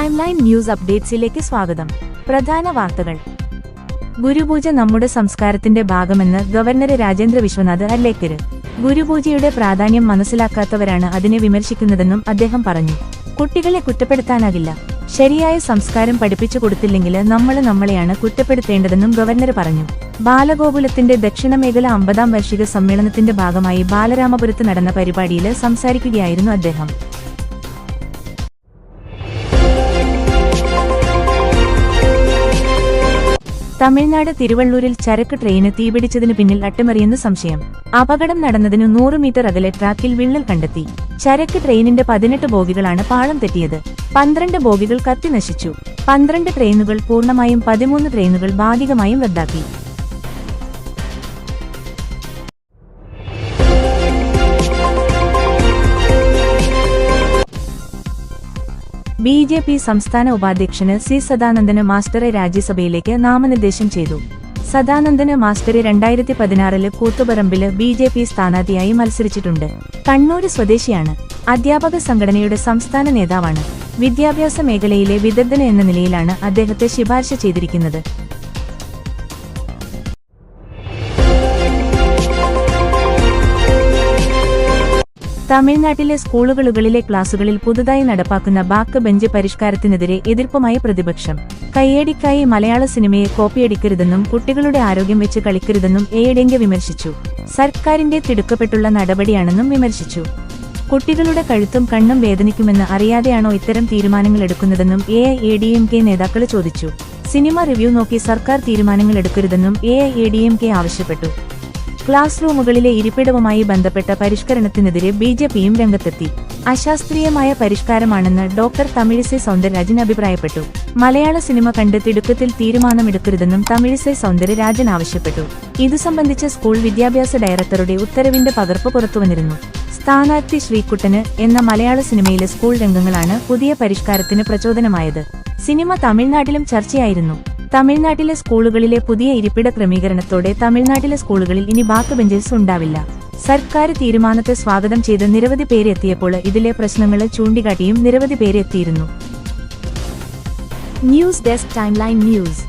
Time line news അപ്ഡേറ്റ്സിലേക്ക് സ്വാഗതം. പ്രധാന വാർത്തകൾ. ഗുരുപൂജ നമ്മുടെ സംസ്കാരത്തിന്റെ ഭാഗമെന്ന് ഗവർണർ രാജേന്ദ്ര വിശ്വനാഥ് അല്ലേക്കര്. ഗുരുപൂജയുടെ പ്രാധാന്യം മനസ്സിലാക്കാത്തവരാണ് അതിനെ വിമർശിക്കുന്നതെന്നും അദ്ദേഹം പറഞ്ഞു. കുട്ടികളെ കുറ്റപ്പെടുത്താനാകില്ല. ശരിയായ സംസ്കാരം പഠിപ്പിച്ചു കൊടുത്തില്ലെങ്കിൽ നമ്മൾ നമ്മളെയാണ് കുറ്റപ്പെടുത്തേണ്ടതെന്നും ഗവർണർ പറഞ്ഞു. ബാലഗോകുലത്തിന്റെ ദക്ഷിണമേഖല അമ്പതാം വാർഷിക സമ്മേളനത്തിന്റെ ഭാഗമായി ബാലരാമപുരത്ത് നടന്ന പരിപാടിയിൽ സംസാരിക്കുകയായിരുന്നു അദ്ദേഹം. തമിഴ്നാട് തിരുവള്ളൂരിൽ ചരക്ക് ട്രെയിന് തീപിടിച്ചതിനു പിന്നിൽ അട്ടിമറിയെന്ന് സംശയം. അപകടം നടന്നതിനു നൂറ് മീറ്റർ അകലെ ട്രാക്കിൽ വിള്ളൽ കണ്ടെത്തി. ചരക്ക് ട്രെയിനിന്റെ പതിനെട്ട് ബോഗികളാണ് പാളം തെറ്റിയത്. പന്ത്രണ്ട് ബോഗികൾ കത്തി നശിച്ചു. പന്ത്രണ്ട് ട്രെയിനുകൾ പൂർണമായും പതിമൂന്ന് ട്രെയിനുകൾ ഭാഗികമായും റദ്ദാക്കി. ബി ജെ പി സംസ്ഥാന ഉപാധ്യക്ഷന് സി സദാനന്ദന് മാസ്റ്ററെ രാജ്യസഭയിലേക്ക് നാമനിർദ്ദേശം ചെയ്തു. സദാനന്ദന് മാസ്റ്റർ രണ്ടായിരത്തി പതിനാറിൽ കൂത്തുപറമ്പിൽ ബി ജെ പി സ്ഥാനാർത്ഥിയായി മത്സരിച്ചിട്ടുണ്ട്. കണ്ണൂര് സ്വദേശിയാണ്. അധ്യാപക സംഘടനയുടെ സംസ്ഥാന നേതാവാണ്. വിദ്യാഭ്യാസ മേഖലയിലെ വിദഗ്ധന് എന്ന നിലയിലാണ് അദ്ദേഹത്തെ ശുപാർശ ചെയ്തിരിക്കുന്നത്. തമിഴ്നാട്ടിലെ സ്കൂളുകളിലെ ക്ലാസുകളിൽ പുതുതായി നടപ്പാക്കുന്ന ബാക്ക് ബെഞ്ച് പരിഷ്കാരത്തിനെതിരെ എതിർപ്പുമായി പ്രതിപക്ഷം. കയ്യേടിക്കായി മലയാള സിനിമയെ കോപ്പിയടിക്കരുതെന്നും കുട്ടികളുടെ ആരോഗ്യം വെച്ച് കളിക്കരുതെന്നും എയഡെങ്ക വിമർശിച്ചു. സർക്കാരിന്റെ തിടുക്കപ്പെട്ടുള്ള നടപടിയാണെന്നും വിമർശിച്ചു. കുട്ടികളുടെ കഴുത്തും കണ്ണും വേദനിക്കുമെന്ന് അറിയാതെയാണോ ഇത്തരം തീരുമാനങ്ങൾ എടുക്കുന്നതെന്നും A. I A. D. M. K. നേതാക്കൾ ചോദിച്ചു. സിനിമ റിവ്യൂ നോക്കി സർക്കാർ തീരുമാനങ്ങൾ എടുക്കരുതെന്നും A. I A. D. M. K. ആവശ്യപ്പെട്ടു. ക്ലാസ് റൂമുകളിലെ ഇരിപ്പിടവുമായി ബന്ധപ്പെട്ട പരിഷ്കരണത്തിനെതിരെ ബി ജെ പിയും രംഗത്തെത്തി. അശാസ്ത്രീയമായ പരിഷ്കാരമാണെന്ന് ഡോക്ടർ തമിഴിസൈ സൗന്ദരരാജൻ അഭിപ്രായപ്പെട്ടു. മലയാള സിനിമ കണ്ട് തിടുക്കത്തിൽ തീരുമാനമെടുക്കരുതെന്നും തമിഴിസൈ സൗന്ദരരാജൻ ആവശ്യപ്പെട്ടു. ഇതു സംബന്ധിച്ച സ്കൂൾ വിദ്യാഭ്യാസ ഡയറക്ടറുടെ ഉത്തരവിന്റെ പകർപ്പ് പുറത്തുവന്നിരുന്നു. സ്ഥാനാർത്ഥി ശ്രീകുട്ടന് എന്ന മലയാള സിനിമയിലെ സ്കൂൾ രംഗങ്ങളാണ് പുതിയ പരിഷ്കാരത്തിന് പ്രചോദനമായത്. സിനിമ തമിഴ്നാട്ടിലും ചർച്ചയായിരുന്നു. തമിഴ്നാട്ടിലെ സ്കൂളുകളിലെ പുതിയ ഇരിപ്പിട ക്രമീകരണത്തോടെ തമിഴ്നാട്ടിലെ സ്കൂളുകളിൽ ഇനി ബാക്ക് ബെഞ്ചസ് ഉണ്ടാവില്ല. സർക്കാർ തീരുമാനത്തെ സ്വാഗതം ചെയ്ത് നിരവധി പേരെത്തിയപ്പോൾ ഇതിലെ പ്രശ്നങ്ങൾ ചൂണ്ടിക്കാട്ടിയും നിരവധി പേരെത്തിയിരുന്നു ന്യൂസ് ഡെസ്ക് ടൈംലൈൻ ന്യൂസ്.